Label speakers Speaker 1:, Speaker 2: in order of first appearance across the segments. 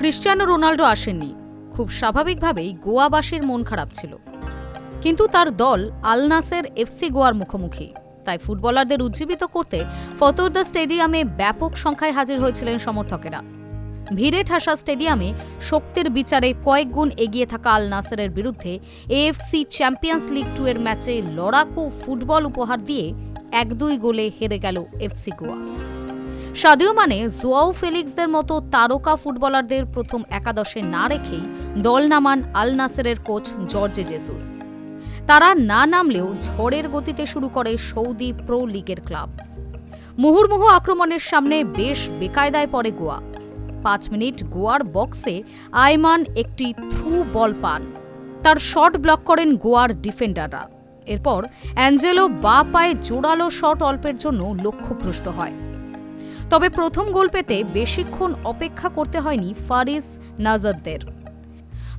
Speaker 1: Cristiano Ronaldo আসেননি। খুব স্বাভাবিকভাবেই গোয়াবাসীর মন খারাপ ছিল। কিন্তু তার দল আল নাসের এফসি গোয়ার মুখোমুখি। তাই ফুটবলারদের উজ্জীবিত করতে ফতোরদা স্টেডিয়ামে ব্যাপক সংখ্যায় হাজির হয়েছিলেন সমর্থকেরা। ভিড়ে ঠাসা স্টেডিয়ামে শক্তির বিচারে কয়েক গুণ এগিয়ে থাকা আল নাসেরের বিরুদ্ধে এএফসি চ্যাম্পিয়ন্স লিগ টু এর ম্যাচে লড়াকু ফুটবল উপহার দিয়ে এক দুই গোলে হেরে গেল FC Goa. Sadio Mane Joao ফেলিক্সদের মতো তারকা ফুটবলারদের প্রথম একাদশে না রেখেই দল নামান আল নাসেরের কোচ জর্জে জেসুস। তারা না নামলেও ঝড়ের গতিতে শুরু করে সৌদি প্রো লিগের ক্লাব। মুহুর্মুহু আক্রমণের সামনে বেশ বেকায়দায় পড়ে গোয়া। পাঁচ মিনিট গোয়ার বক্সে আয়মান একটি থ্রু বল পান। তার শট ব্লক করেন গোয়ার ডিফেন্ডাররা। এরপর অ্যাঞ্জেলো বা পায়ে জোরালো শট অল্পের জন্য লক্ষ্যভ্রষ্ট হয়। তবে প্রথম গোল পেতে বেশিক্ষণ অপেক্ষা করতে হয়নি ফারিস নাজারদের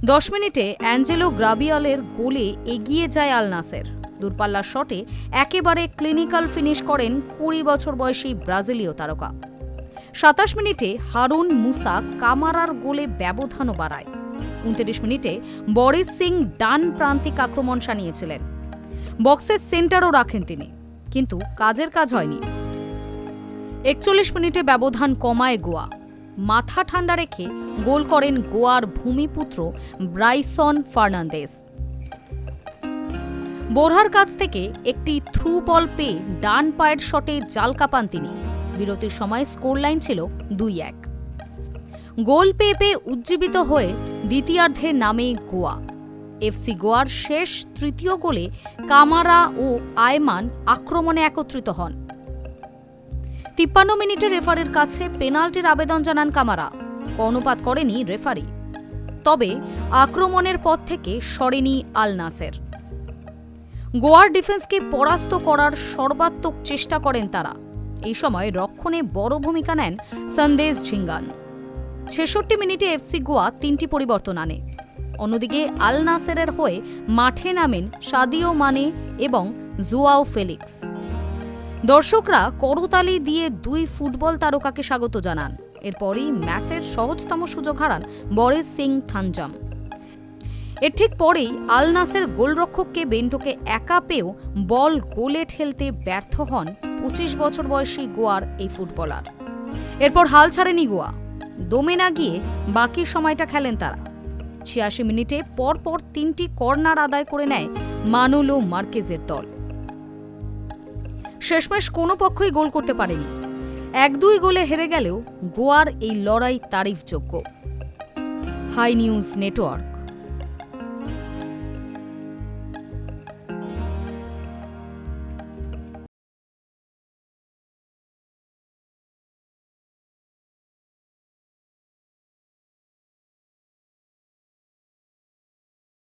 Speaker 1: দশ মিনিটে অ্যাঞ্জেলো গ্রাবিয়ালের গোলে এগিয়ে যায় আল নাসের। দূরপাল্লার শটে একেবারে ক্লিনিক্যাল ফিনিশ করেন কুড়ি বছর বয়সী ব্রাজিলীয় তারকা। সাতাশ মিনিটে হারুন মুসা কামারার গোলে ব্যবধানও বাড়ায়। উনত্রিশ মিনিটে বরিস সিং ডান প্রান্তিক আক্রমণ সানিয়েছিলেন বক্সের সেন্টারও রাখেন তিনি। কিন্তু কাজের কাজ হয়নি। একচল্লিশ মিনিটে ব্যবধান কমায় গোয়া। মাথা ঠান্ডা রেখে গোল করেন গোয়ার ভূমিপুত্র ব্রাইসন ফার্নান্দেস। বোরহার কাছ থেকে একটি থ্রু বল পেয়ে ডান পায়ের শটে জাল কাপান তিনি। বিরতির সময় স্কোর লাইন ছিল দুই এক। গোল পেয়ে পেয়ে উজ্জীবিত হয়ে দ্বিতীয়ার্ধে নামে গোয়া। এফসি গোয়ার শেষ তৃতীয় গোলে কামারা ও আয়মান আক্রমণে একত্রিত হন। তিপ্পান্ন মিনিটে রেফারির কাছে পেনাল্টির আবেদন জানান কামারা। কর্ণপাত করেনি রেফারি। তবে আক্রমণের পথ থেকে সরেনি আল নাসের। গোয়ার ডিফেন্সকে পরাস্ত করার সর্বাত্মক চেষ্টা করেন তারা। এই সময় রক্ষণে বড় ভূমিকা নেন সন্দেশ ঝিঙ্গান। ছেষট্টি মিনিটে এফসি গোয়া তিনটি পরিবর্তন আনে। অন্যদিকে আল নাসেরের হয়ে মাঠে নামেন সাদিও মানে এবং জুয়াও ফেলিক্স। দর্শকরা করতালি দিয়ে দুই ফুটবল তারকাকে স্বাগত জানান। এরপরই ম্যাচের সহজতম সুযোগ হারান বরিস সিং থানজাম। এর ঠিক পরেই আল নাসের গোলরক্ষককে বেন্টোকে একা পেয়েও বল গোলে ঠেলতে ব্যর্থ হন পঁচিশ বছর বয়সী গোয়ার এই ফুটবলার। এরপর হাল ছাড়েনি গোয়া। দমে না গিয়ে বাকি সময়টা খেলেন তারা। ছিয়াশি মিনিটে পরপর তিনটি কর্নার আদায় করে নেয় মানুলো মার্কেজের দল। শেষমেশ কোনো পক্ষই গোল করতে পারেনি। এক দুই গোলে হেরে গেলেও গোয়ার এই লড়াই তারিফযোগ্য। High news network.